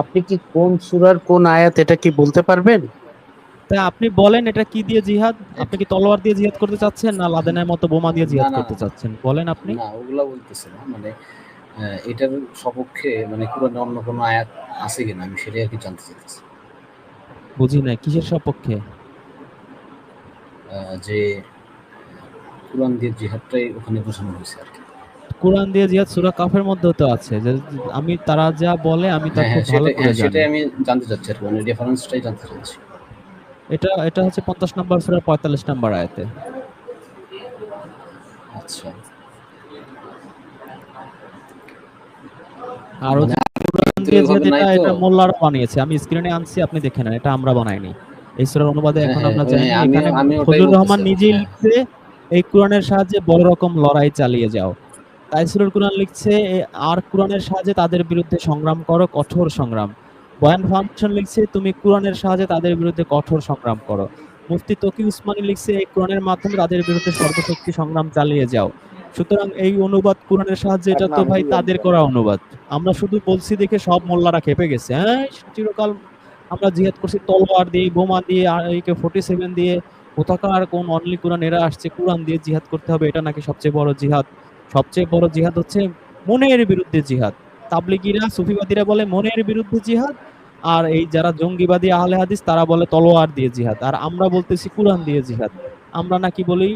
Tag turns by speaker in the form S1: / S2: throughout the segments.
S1: আপনি কি কোন সুরার কোন আয়াত এটা কি বলতে পারবেন?
S2: তা আপনি বলেন এটা কি দিয়ে জিহাদ? আপনি কি তলোয়ার দিয়ে জিহাদ করতে চাচ্ছেন না লাদেনের মতো বোমা দিয়ে জিহাদ
S3: না, না,
S2: করতে চাচ্ছেন? বলেন আপনি।
S3: না ওগুলা বলতেছি না। মানে এটার সপক্ষে মানে কোরআনে অন্য কোনো আয়াত আছে কিনা আমি সেটাই আর কি জানতে চাইতেছি।
S2: বুঝি নাই কিসের সপক্ষে?
S3: যে কোরআন দিয়ে জিহাদটাই ওখানে বোঝানো হয়েছে আরকি।
S2: কোরআন দিয়ে জিহাদ সূরা কাফের মধ্যেও তো আছে। যে আমি তারা যা বলে আমি তা
S3: হ্যাঁ,
S2: খুব
S3: হ্যাঁ,
S2: ভালো করে
S3: হ্যাঁ,
S2: জানি।
S3: সেটাই আমি জানতে চাচ্ছি আরকি। মানে রেফারেন্সটাই জানতে চাচ্ছি।
S2: এটা এটা হচ্ছে ৫০ নাম্বার সূরার ৪৫ নাম্বার আয়াতে।
S3: আচ্ছা।
S2: আর
S3: মানে
S2: কোরআন দিয়ে জিহাদ এটা এটা মোল্লারা বানিয়েছে। আমি স্ক্রিনে আনছি আপনি দেখে নেন। এটা আমরা বানাইনি। এই সূরার অনুবাদে এখন আমরা
S3: হ্যাঁ,
S2: এখানে ফজলুর রহমান নিজেই। লিখছে এই কোরআনের সাহায্যে বড় রকম লড়াই চালিয়ে যাও। তাইসুরুল কুরআন লিখছে আর কোরআনের সাহায্যে তাদের বিরুদ্ধে সংগ্রাম করো কঠোর সংগ্রাম। বয়ান ফাউন্ডেশন লিখছে তুমি কোরআনের সাহায্যে তাদের বিরুদ্ধে কঠোর সংগ্রাম করো। মুফতি তকি উসমানী লিখছে এই কোরআনের মাধ্যমে তাদের বিরুদ্ধে সর্বশক্তি সংগ্রাম চালিয়ে যাও। সুতরাং এই অনুবাদ কোরআনের সাহায্যে এটা তো ভাই তাদের করা অনুবাদ। আমরা শুধু বলছি দেখে সব মোল্লারা ক্ষেপে গেছে। হ্যাঁ, চিরকাল আমরা জিহাদ করছি তলোয়ার দিয়ে, বোমা দিয়ে, আর AK-47 দিয়ে, কোথাকার কোন অনলি কোরআন এরা আসছে কোরআন দিয়ে জিহাদ করতে হবে এটা নাকি সবচেয়ে বড় জিহাদ। সবচেয়ে বড় জিহাদ হচ্ছে মনের বিরুদ্ধে জিহাদ। তাবলিগীরা, সুফিবাদীরা বলে মনের বিরুদ্ধে জিহাদ। আর এই যারা জঙ্গিবাদী আহলে হাদিস তারা বলে তলোয়ার দিয়ে জিহাদ। আর আমরা বলতেছি কোরআন দিয়ে জিহাদ। আমরা নাকি বলি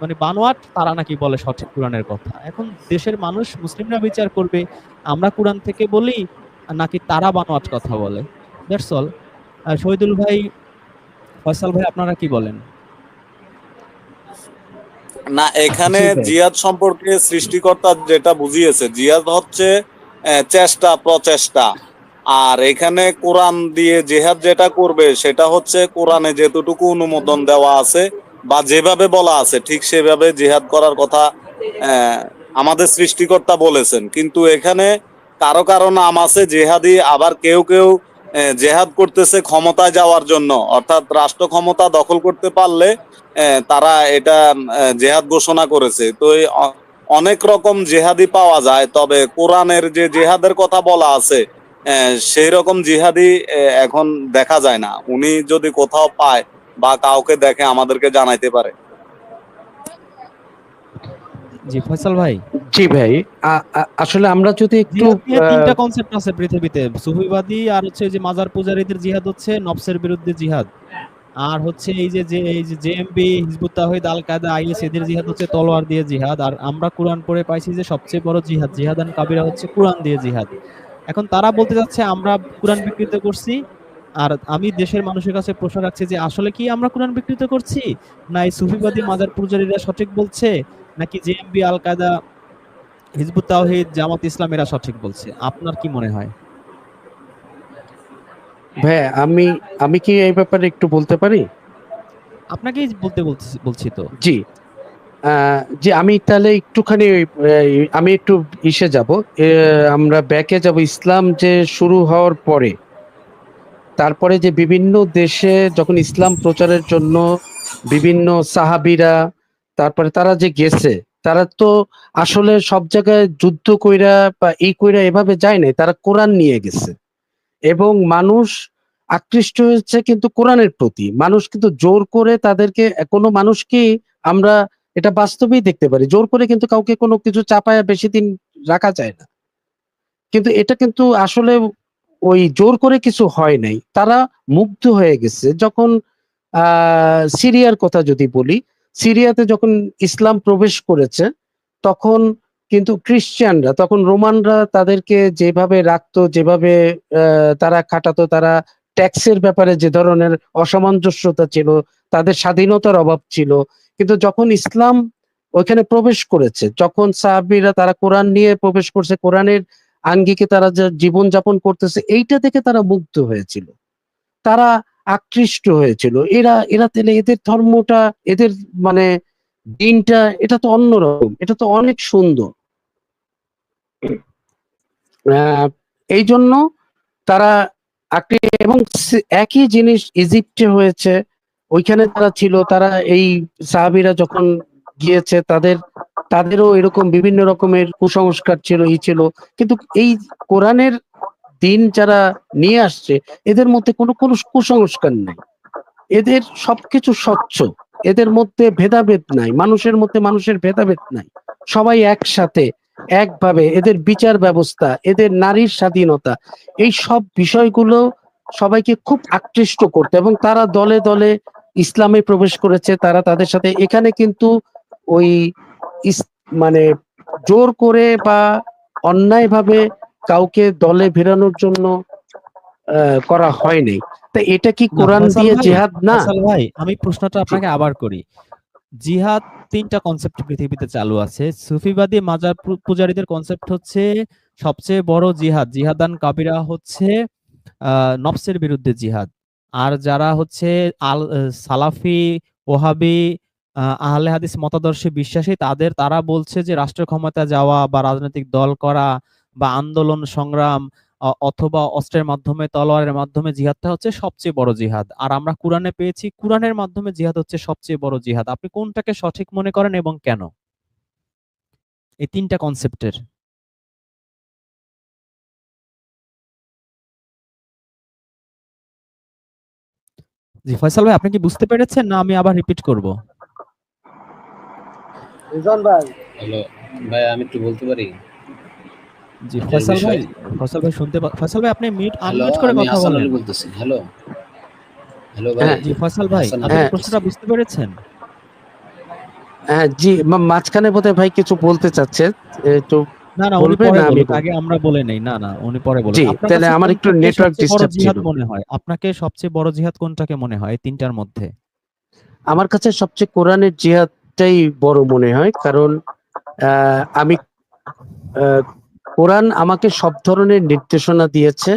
S2: মানে বানোয়াট, তারা নাকি বলে সঠিক কোরআনের কথা। এখন দেশের মানুষ মুসলিমরা বিচার করবে আমরা কোরআন থেকে বলি নাকি তারা বানোয়াট কথা বলে। That's all. শহীদুল ভাই, ফয়সাল ভাই আপনারা কি বলেন?
S4: না এখানে
S1: জি ভাই।
S4: জিহাদ সম্পর্কে সৃষ্টিকর্তা যেটা বুঝিয়েছে জিহাদ হচ্ছে চেষ্টা প্রচেষ্টা। আর এখানে কোরআন দিয়ে জেহাদ যেটা করবে সেটা হচ্ছে কোরআনে যেতটুকু অনুমোদন দেওয়া আছে বা যেভাবে বলা আছে ঠিক সেভাবে জেহাদ করার কথা আমাদের সৃষ্টিকর্তা বলেছেন। কিন্তু এখানে কারও কারও নাম আছে জেহাদি আবার কেউ কেউ জেহাদ করতেছে ক্ষমতায় যাওয়ার জন্য। অর্থাৎ রাষ্ট্র ক্ষমতা দখল করতে পারলে তারা এটা জেহাদ ঘোষণা করেছে তো অনেক রকম জেহাদি পাওয়া যায় তবে কোরআনের যে জেহাদের কথা বলা আছে আহ, সেই রকম জিহাদি আহ, এখন দেখা যায় না উনি যদি কোথাও পায় বা কাউকে দেখে আমাদেরকে জানাইতে পারে
S2: জি, ফয়সাল ভাই।
S1: জি ভাই। আসলে আমরা যদি একটু
S2: জিহাদ নিয়ে
S1: আ
S2: ৩ টা কনসেপ্ট আছে পৃথিবীতে। সুফিবাদী আর হচ্ছে যে মাজার পূজারীদের জিহাদ হচ্ছে নফসের বিরুদ্ধে জিহাদ। আর হচ্ছে এই যে যে এই যে জেএমবি, হিজবুত তাওহীদ, আল কায়দা, আইএস এদের জিহাদ হচ্ছে তলোয়ার দিয়ে জিহাদ। আর আমরা কোরআন পড়ে পাইছি যে সবচেয়ে বড় জিহাদ, জিহাদান কাবিরা হচ্ছে কোরআন দিয়ে জিহাদ। এখন তারা বলতে চাচ্ছে আমরা কোরআন বিকৃত করছি। আর আমি দেশের মানুষের কাছে প্রশ্ন রাখছি যে আসলে কি আমরা কোরআন বিকৃত করছি? না এই সুফিবাদী মাজার পূজারীরা সঠিক বলছে? নাকি জেএমবি, আল কায়দা, হিজবুত তাওহীদ, জামাত ইসলাম এরা সঠিক বলছে? আপনার কি মনে হয়?
S1: ভাইয়া আমি আমি কি এই ব্যাপারে একটু বলতে পারি?
S2: আপনাকেই বলতে বলছি তো।
S1: জি। জি আমি তাহলে একটুখানি আমি একটু ইসে যাব। আমরা ব্যাকে যাব ইসলাম যে শুরু হওয়ার পরে। তারপরে যে বিভিন্ন দেশে যখন ইসলাম প্রচারের জন্য বিভিন্ন সাহাবিরা তারপরে তারা যে গেছে তারা তো আসলে সব জায়গায় যুদ্ধ কইরা বা এই কইরা এভাবে যায় নাই। তারা কোরআন নিয়ে গেছে। এবং মানুষ আকৃষ্ট হয়েছে কিন্তু কোরআনের প্রতি। মানুষ কিন্তু জোর করে তাদেরকে কোনো মানুষকেই আমরা এটা বাস্তবেই দেখতে পারি। জোর করে কিন্তু কাউকে কোনো কিছু চাপায়া বেশিদিন রাখা যায় না। কিন্তু এটা কিন্তু আসলে ওই জোর করে কিছু হয় নাই। তারা মুগ্ধ হয়ে গেছে। যখন সিরিয়ার কথা যদি বলি, সিরিয়াতে যখন ইসলাম প্রবেশ করেছে তখন কিন্তু খ্রিশ্চানরা তখন রোমানরা তাদেরকে যেভাবে রাখতো, যেভাবে তারা খাটাতো, তারা ট্যাক্সের ব্যাপারে যে ধরনের অসামঞ্জস্যতা ছিল, তাদের স্বাধীনতার অভাব ছিল। কিন্তু যখন ইসলাম ওইখানে প্রবেশ করেছে, যখন সাহাবীরা তারা কোরআন নিয়ে প্রবেশ করছে, কোরআনের আঙ্গিকে তারা যে জীবনযাপন করতেছে এইটা দেখে তারা মুগ্ধ হয়েছিল। তারা আকৃষ্ট হয়েছিল। এরা এরা তাহলে এদের ধর্মটা, এদের মানে দিনটা এটা তো অন্যরকম। এটা তো অনেক সুন্দর। আ এইজন্য তারা এবং একই জিনিস ইজিপ্টে হয়েছে। ওইখানে যারা ছিল তারা এই সাহাবিরা যখন গিয়েছে তাদের তাদেরও এরকম বিভিন্ন রকমের কুসংস্কার ছিল, ই ছিল। কিন্তু এই কোরআনের দিন যারা নিয়ে আসছে এদের মধ্যে কোনো কোনো কুসংস্কার নেই এদের সবকিছু স্বচ্ছ এদের মধ্যে ভেদাভেদ নাই মানুষের মধ্যে মানুষের ভেদাভেদ নাই সবাই একসাথে একভাবে এদের বিচার ব্যবস্থা এদের নারীর স্বাধীনতা এই সব বিষয়গুলো সবাইকে খুব আকৃষ্ট করতে এবং তারা দলে দলে ইসলামে প্রবেশ করেছে তারা তাদের সাথে এখানে কিন্তু ওই মানে জোর করে বা অন্যায়ভাবে কাউকে দলে ভেরানোর জন্য করা হয়নি। তা এটা কি কোরআন দিয়ে জেহাদ? না।
S2: ভাই আমি প্রশ্নটা আপনাকে আবার করি। জিহাদ তিনটা কনসেপ্ট পৃথিবীতে চালু আছে। সুফিবাদী মাজার পূজারীদের কনসেপ্ট হচ্ছে সবচেয়ে বড় জিহাদ। জিহাদান কাবিরা হচ্ছে নফসের বিরুদ্ধে জিহাদ। আর যারা হচ্ছে আল সালাফি ওহাবি আহ, আহলে হাদিস মতাদর্শে বিশ্বাসী তাদের তারা বলছে যে রাষ্ট্র ক্ষমতা যাওয়া বা রাজনৈতিক দল করা বা আন্দোলন সংগ্রাম অথবা অস্ত্রের মাধ্যমে তলোয়ারের মাধ্যমে জিহাদটা হচ্ছে সবচেয়ে বড় জিহাদ। আর আমরা কোরআনে পেয়েছি কোরআনের মাধ্যমে জিহাদ হচ্ছে সবচেয়ে বড় জিহাদ। আপনি কোনটাকে সঠিক মনে করেন এবং কেন? এই তিনটা কনসেপ্টের জি ফয়সাল ভাই আপনি কি বুঝতে পেরেছেন না আমি আবার রিপিট করব?
S5: রিজন ভাই।
S3: হ্যালো ভাই আমি একটু বলতে পারি?
S2: জি ফয়সাল ভাই? ফয়সাল ভাই শুনতে পা- ফয়সাল ভাই আপনি মিউট আনমিউট করে কথা বলেন।
S3: বলতেছি হ্যালো। হ্যালো ভাই।
S1: হ্যাঁ,
S2: জি ফয়সাল ভাই আপনি। প্রশ্নটা বুঝতে পেরেছেন?
S1: হ্যাঁ জি মাঝখানে বোধহয় ভাই কিছু বলতে চাচ্ছে একটু
S2: না না উনি পরে
S1: আমি
S2: আগে আমরা বলে নেই না না উনি পরে বলুন
S1: জি, তাহলে আমার একটু disturb
S2: জিহাদ
S1: ছিল।
S2: মনে হয়? আপনাকে সবচেয়ে বড় জিহাদ কোনটাকে মনে হয় তিনটার মধ্যে?
S1: আমার কাছে সবচেয়ে কোরআনের জিহাদটাই বড় মনে হয় কারণ আহ, আমি আহ, কোরআন আমাকে সব ধরনের নির্দেশনা দিয়েছে।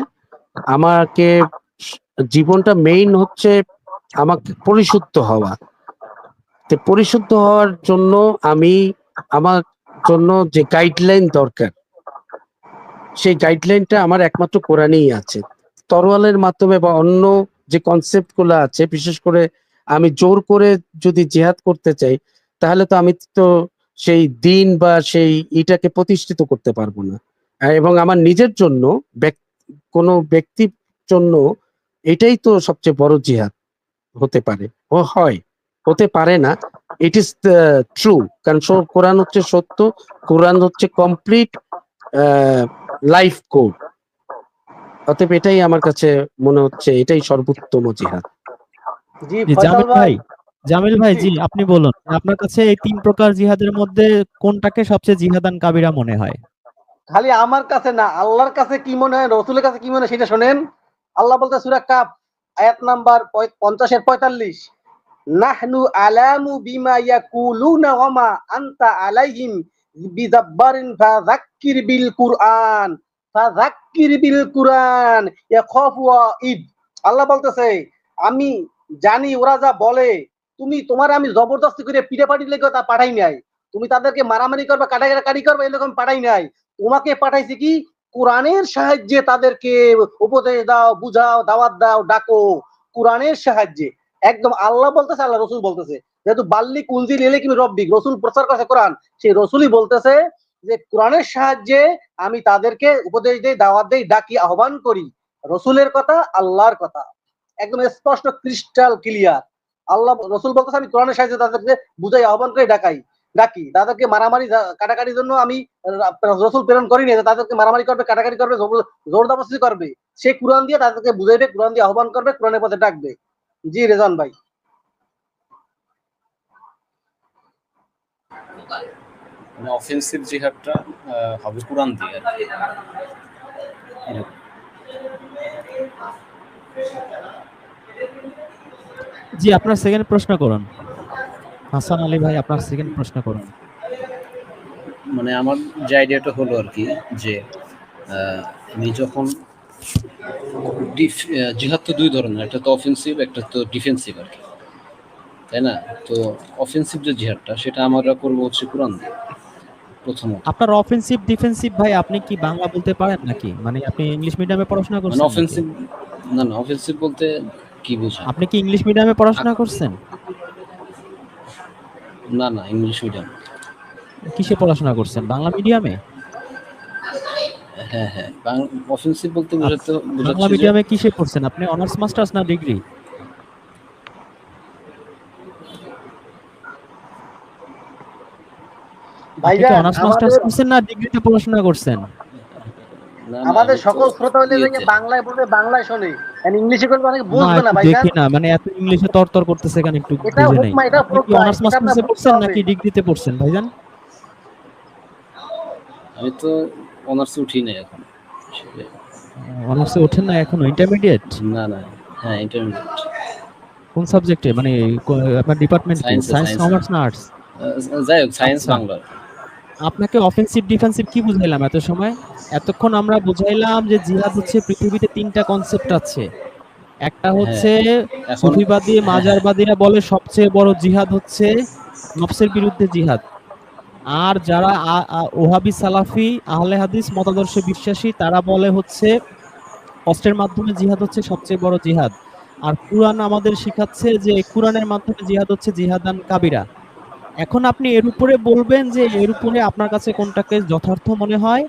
S1: আমাকে জীবনটা মেইন হচ্ছে আমাকে পরিশুদ্ধ হওয়া। তো পরিশুদ্ধ হওয়ার জন্য আমি, আমার জন্য যে গাইডলাইন দরকার, সেই গাইডলাইনটা আমার একমাত্র কোরআনেই আছে। তরোয়ালের মাধ্যমে বা অন্য যে কনসেপ্টগুলো আছে, বিশেষ করে আমি জোর করে যদি জেহাদ করতে চাই, তাহলে তো আমি তো সেই দিন বা সেই ইটাকে প্রতিষ্ঠিত করতে পারব না। এবং আমার নিজের জন্য কোনো ব্যক্তির জন্য এটাই তো সবচেয়ে বড় জিহাদ হতে পারে। ও হয়, হতে পারে না। ইট ইজ ট্রু কারণ কোরআন হচ্ছে সত্য, কোরআন হচ্ছে কমপ্লিট লাইফ কোড অতএব এটাই আমার কাছে মনে হচ্ছে, এটাই সর্বোত্তম জিহাদ।
S5: জি
S2: ভাই। জামিল ভাই জি আপনি বলুন আপনার কাছে এই তিন প্রকার জিহাদের মধ্যে কোনটাকে সবচেয়ে জিহাদান কাবিরা মনে হয়?
S5: খালি আমার কাছে না আল্লাহর কাছে কি মনে হয় রসুলের কাছে কি মনে হয় সেটা শোনেন। আল্লাহ বলতে সূরা কাফ আয়াত নাম্বার পঞ্চাশের পঁয়তাল্লিশ। নাহনু আলামু বিমা ইয়াকুলুনা ওয়ামা আনতা আলাইহিম বিজাব্বারিন ফাযাক্কির বিল কুরআন ফাযাক্কির বিল কুরআন ইয়াখাফু ঈদ আল্লাহ বলতেছে আমি জানি ওরা যা বলে তুমি তোমার আমি জবরদস্তি করে পিঠে পাটি লেগে তা পাঠাই নাই। তুমি তাদেরকে মারামারি করবে, কাটাকাটি করবে এরকম পাঠাই নাই। তোমাকে পাঠাইছি কি? কোরআনের সাহায্যে তাদেরকে উপদেশ দাও, বুঝাও, দাওয়াত দাও, ডাকো। কোরআনের সাহায্যে। একদম আল্লাহ বলতেছে, আল্লাহ রসুল বলতেছে। যেহেতু বাল্লি কুলজিল এলে কিন্তু রব্বিক রসুল প্রচার করছে কোরআন, সেই রসুলই বলতেছে যে কোরআনের সাহায্যে আমি তাদেরকে উপদেশ দেই, দাওয়াত দেই, ডাকি, আহ্বান করি। রসুলের কথা, আল্লাহর কথা। একদম স্পষ্ট, ক্রিস্টাল, ক্লিয়ার। আল্লাহ রসুল বলতেছে, আমি কোরআনের সাহায্যে তাদেরকে বুঝাই, আহ্বান করে, ডাকাই, ডাকি। তাদেরকে মারামারি কাটাকাটির জন্য আমি রসুল প্রেরণ করিনি তাদেরকে মারামারি করবে, কাটাকাটি করবে জবর- জোর দাবস্তি করবে। সে কোরআন দিয়ে তাদেরকে বুঝাইবে, কোরআন দিয়ে আহ্বান করবে, কোরআনের পথে ডাকবে। জি রেজান ভাই।
S3: মানে অফেন্সিভ জিহাদটা হবে কোরআন দিয়ে।
S2: জি আপনার সেকেন্ড প্রশ্ন করুন। হাসান আলী ভাই আপনার সেকেন্ড প্রশ্ন করুন।
S3: মানে আমার যে আইডিয়াটা হলো আর কি যে আমি যখন জিহাদ তো দুই ধরনের একটা তো অফেন্সিভ একটা তো ডিফেন্সিভ আর কি। তাই না? তো অফেন্সিভ যে জিহাদটা সেটা আমরা করব হচ্ছে কোরআন দিয়ে প্রথমত।
S2: আপনার অফেন্সিভ ডিফেন্সিভ ভাই আপনি কি বাংলা বলতে পারেন নাকি? মানে আপনি ইংলিশ মিডিয়ামে পড়াশোনা
S3: মানে
S2: করছেন
S3: অফেন্সিভ না না অফেন্সিভ বলতে কি বোঝায়
S2: আপনি কি ইংলিশ মিডিয়ামে পড়াশোনা করছেন?
S3: না না ইংলিশ মিডিয়াম
S2: কিসে পড়াশোনা করছেন? বাংলা মিডিয়ামে
S3: হ্যাঁ হ্যাঁ অফেন্সিভ বলতে বোঝাতে
S2: বাংলা মিডিয়ামে কিসে পড়ছেন? আপনি অনার্স মাস্টার্স না ডিগ্রি
S5: ভাইজান
S2: অনার্স মাস্টার্স
S5: আমাদের
S2: করছেন না ডিগ্রিতে পড়াশোনা করছেন?
S5: আমাদের সকল শ্রোতা
S3: ইয়েতে-
S5: বাংলায় বলবে বাংলায় শোনে। ইংলিশে করবে অনেকে বুঝবে না ভাইজান
S2: দেখি না মানে এত ইংলিশে তরতর করতেছে কেন একটু বুঝে নেই।
S5: এটা
S2: অনার্স মাস্টার্সে পড়ছেন নাকি ডিগ্রিতে পড়ছেন ভাইজান?
S3: আমি তো অনার্সে উঠি নাই এখন।
S2: অনার্সে ওঠেন না এখনও ইন্টারমিডিয়েট
S3: না না হ্যাঁ ইন্টারমিডিয়েট
S2: কোন সাবজেক্টে মানে আপনার ডিপার্টমেন্ট কি? সায়েন্স কমার্স না আর্টস
S3: যাই হোক সায়েন্স
S2: আচ্ছা।
S3: বাংলা
S2: আপনাকে অফেন্সিভ ডিফেন্সিভ কি বুঝাইলাম এত সময়? এতক্ষণ আমরা বুঝাইলাম যে জিহাদ হচ্ছে পৃথিবীতে তিনটা কনসেপ্ট আছে। একটা হচ্ছে সুফিবাদী মাজারবাদীরা বলে সবচেয়ে বড় জিহাদ হচ্ছে নফসের বিরুদ্ধে জিহাদ। আর যারা ওহাবি সালাফি আহলে হাদিস মতাদর্শে বিশ্বাসী তারা বলে হচ্ছে কষ্টের মাধ্যমে জিহাদ হচ্ছে সবচেয়ে বড় জিহাদ। আর কুরআন আমাদের শিখাচ্ছে যে কুরআনের মাধ্যমে জিহাদ হচ্ছে জিহাদান কাবিরা। এখন আপনি এর উপরে বলবেন যে এর উপরে আপনার কাছে কোনটাকে যথার্থ মনে হয়?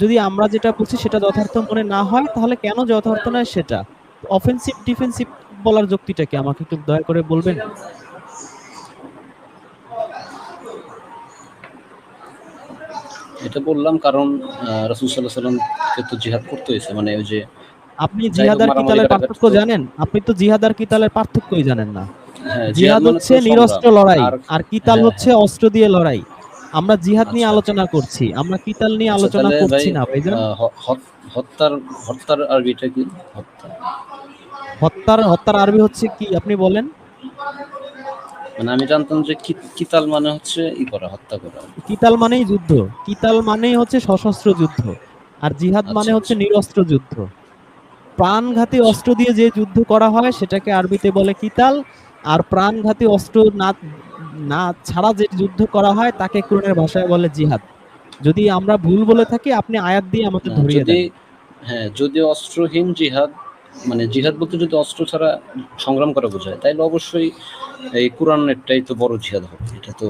S2: যদি আমরা যেটা বলছি সেটা যথার্থ মনে না হয় তাহলে কেন যথার্থ নয় সেটা? অফেন্সিভ ডিফেন্সিভ বলার যুক্তিটা কি? আমাকে একটু দয়া করে বলবেন।
S3: এটা বললাম কারণ রসুল সাল্লাহ সাল্লামকে তো জিহাদ করতে হয়েছে। মানে ওই যে
S2: আপনি জিহাদ আর কিতালের পার্থক্য জানেন? আপনি তো জিহাদ আর কিতালের পার্থক্যই জানেন না। জিহাদ
S3: মানে
S2: হচ্ছে নিরস্ত্র লড়াই
S3: আর-
S2: কিতাল
S3: হ্যাঁ,
S2: হচ্ছে অস্ত্র দিয়ে লড়াই। আমরা জিহাদ নিয়ে
S3: আচ্ছা।
S2: আলোচনা করছি আমরা কিতাল নিয়ে
S3: আচ্ছা,
S2: আলোচনা করছি না ভাইজান।
S3: হত্যার হত্যার আরবিটা কি? হত্যা
S2: হত্যার হত্যার আরবি হচ্ছে কি আপনি বলেন।
S3: মানে আমি জানতাম যে কিতাল মানে হচ্ছে ই করা হত্যা করা।
S2: কিতাল মানেই যুদ্ধ কিতাল মানেই হচ্ছে সশস্ত্র যুদ্ধ আর জিহাদ
S3: আচ্ছা,
S2: মানে হচ্ছে। নিরস্ত্র যুদ্ধ। প্রাণঘাতী অস্ত্র দিয়ে যে যুদ্ধ করা হয় সেটাকে আরবিতে বলে কিতাল আর প্রাণঘাতী অস্ত্র না না ছাড়া যে যুদ্ধ করা হয় তাকে কোরআনের ভাষায় বলে জিহাদ। যদি আমরা ভুল বলে থাকি আপনি আয়াত দিয়ে আমাদের ধরিয়ে দেন।
S3: হ্যাঁ যদি অস্ত্রহীন জিহাদ মানে জিহাদ বলতে যদি অস্ত্র ছাড়া সংগ্রাম করা বোঝায় তাইলে অবশ্যই এই কোরআনেরটাই তো বড় জিহাদ হবে এটা তো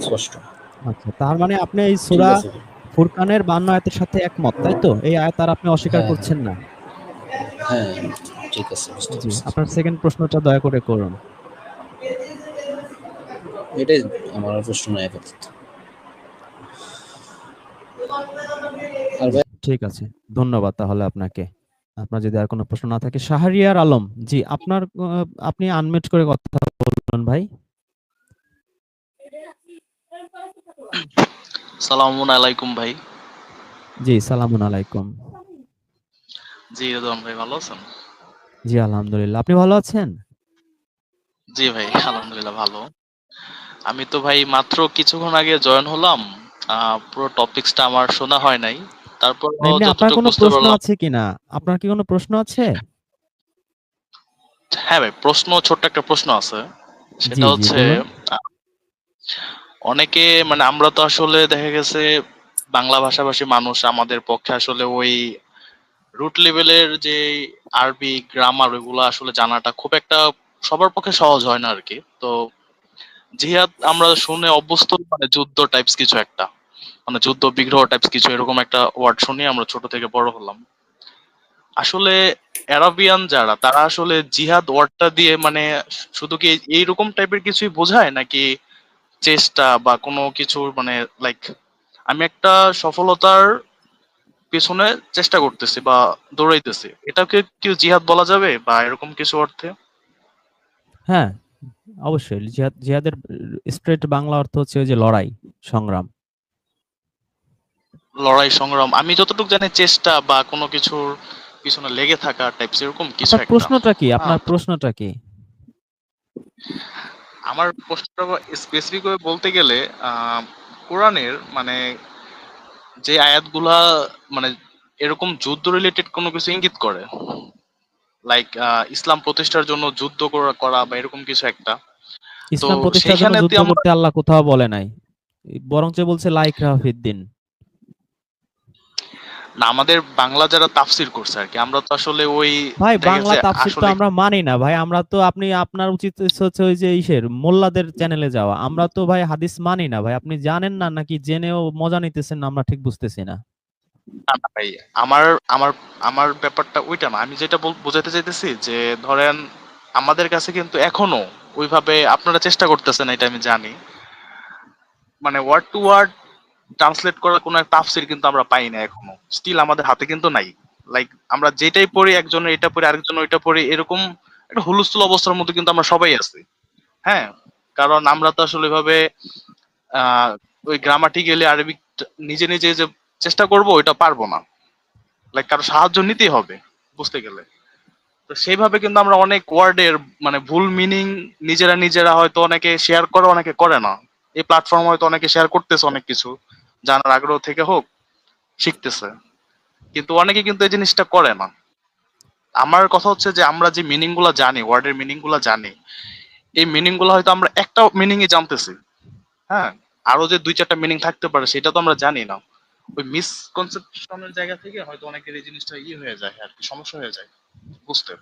S3: স্পষ্ট।
S2: আচ্ছা তার মানে আপনি এই সূরা ফুরকানের 52 আয়াতের সাথে একমত তাই তো? এই আয়াত আর আপনি অস্বীকার
S3: হ্যাঁ,
S2: করছেন না।
S3: হ্যাঁ। ঠিক আছে
S2: জি আপনার সেকেন্ড প্রশ্নটা দয়া করে করুন।
S3: এটাই আমার প্রশ্ন নাই আপাতত
S2: ঠিক আছে ধন্যবাদ তাহলে আপনাকে। আপনার যদি আর কোনো প্রশ্ন না থাকে শাহরিয়ার আলম জি আপনার আপনি আনমিউট করে কথা বলুন ভাই।
S6: সালামুন আলাইকুম ভাই।
S2: জি সালামুন আলাইকুম।
S6: জি ভাই ভালো আছেন?
S2: জি আলহামদুলিল্লাহ। আপনি ভালো আছেন?
S6: জি ভাই আলহামদুলিল্লাহ ভালো। আমি তো ভাই মাত্র কিছুক্ষণ আগে জয়েন হলাম। পুরো টপিকসটা আমার শোনা হয় নাই। তারপর
S2: আপনার কোনো প্রশ্ন আছে কিনা? আপনার কি কোনো প্রশ্ন আছে?
S6: হ্যাঁ ভাই প্রশ্ন ছোট্ট একটা প্রশ্ন আছে। সেটা হচ্ছে অনেকে মানে আমরা তো আসলে দেখা গেছে বাংলা ভাষাভাষী মানুষ আমাদের পক্ষে আসলে ওই রুট লেভেলের যে আরবি গ্রামার ওইগুলো আসলে জানাটা খুব একটা সবার পক্ষে সহজ হয় না আর কি তো জিহাদ, আমরা শুনে অভ্যস্ত মানে যুদ্ধ টাইপস কিছু একটা মানে যুদ্ধ বিগ্রহ টাইপস কিছু এরকম একটা ওয়ার্ড শুনি, আমরা ছোট থেকে বড় হলাম। আসলে অ্যারাবিয়ান যারা, তারা আসলে জিহাদ ওয়ার্ডটা দিয়ে মানে শুধু কি এইরকম টাইপের কিছুই বোঝায়? নাকি চেষ্টা বা কোনো কিছু মানে লাইক আমি একটা সফলতার পেছনে চেষ্টা করতেছে বা দৌড়াইতেছে। এটাকে কি জিহাদ বলা যাবে বা এরকম কিছু অর্থে?
S2: হ্যাঁ অবশ্যই। জিহাদ জিহাদের স্ট্রেট বাংলা অর্থ হচ্ছে যে লড়াই সংগ্রাম।
S6: লড়াই সংগ্রাম। আমি যতটুকু জানি চেষ্টা বা কোনো কিছুর পিছনে লেগে থাকা টাইপস এরকম কিছু একটা।
S2: প্রশ্নটা কি? আপনার প্রশ্নটা কি?
S6: আমার প্রশ্নটা স্পেসিফিক ভাবে বলতে গেলে কোরআনের মানে যে আয়াতগুলা মানে এরকম যুদ্ধ রিলেটেড কোনো কিছু ইঙ্গিত করে? লাইক ইসলাম প্রতিষ্ঠার জন্য যুদ্ধ করা বা এরকম কিছু একটা।
S2: ইসলাম প্রতিষ্ঠার জন্য যুদ্ধ করতে আল্লাহ কোথাও বলে নাই। বরঞ্চ বলছে লাইক রাফিদ্দিন।
S6: না আমাদের বাংলা যারা তাফসির করছে আর কি আমরা তো আসলে ওই
S2: ভাই বাংলা তাফসির তো আমরা মানি না ভাই আমরা তো আপনি আপনার উচিত হচ্ছে ওই যে ইসের মোল্লাদের চ্যানেলে যাওয়া আমরা তো ভাই হাদিস মানি না ভাই আপনি জানেন না নাকি জেনেও মজা নিতেছেন না আমরা ঠিক বুঝতেছি না।
S6: না, না ভাই আমার আমার আমার ব্যাপারটা ওইটা না আমি যেটা বোঝাতে চাইতেছি যে ধরেন আমাদের কাছে কিন্তু এখনও ওইভাবে আপনারা চেষ্টা করতেছেন এটা আমি জানি। মানে ওয়ার্ড টু ওয়ার্ড ট্রান্সলেট করার কোনো তাফসির কিন্তু আমরা পাই না এখনও। স্টিল আমাদের হাতে কিন্তু নাই। লাইক আমরা যেটাই পড়ি, একজনের এটা পড়ি, আরেকজন ওইটা পড়ি, এরকম একটা হুলস্থুল অবস্থার মধ্যে কিন্তু আমরা সবাই আছি। হ্যাঁ? কারণ আমরা তো আসলে আহ, ওই গ্রামাটিক্যালি আরবিক নিজে নিজে যে চেষ্টা করব, ওইটা পারব না। লাইক কারও সাহায্য নিতেই হবে, বুঝতে গেলে। তো সেইভাবে কিন্তু আমরা অনেক ওয়ার্ডের মানে ভুল মিনিং নিজেরা নিজেরা হয়তো অনেকে শেয়ার করে, অনেকে করে না। এই প্ল্যাটফর্ম হয়তো অনেকে শেয়ার করতেছে অনেক কিছু। জানার আগ্রহ থেকে হোক, শিখতেছে। কিন্তু অনেকে কিন্তু এই জিনিসটা করে না। আমার কথা হচ্ছে যে আমরা যে মিনিংগুলা জানি ওয়ার্ডের মিনিংগুলা জানি, এই মিনিংগুলো হয়তো আমরা একটা মিনিং এ জানতেছি। হ্যাঁ আরও যে দুই চারটা মিনিং থাকতে পারে, সেটা তো আমরা জানি না। ওই মিসকনসেপশনের জায়গা থেকে হয়তো অনেকের এই জিনিসটা ইয়ে হয়ে যায়, আর কি সমস্যা হয়ে যায়, বুঝতে।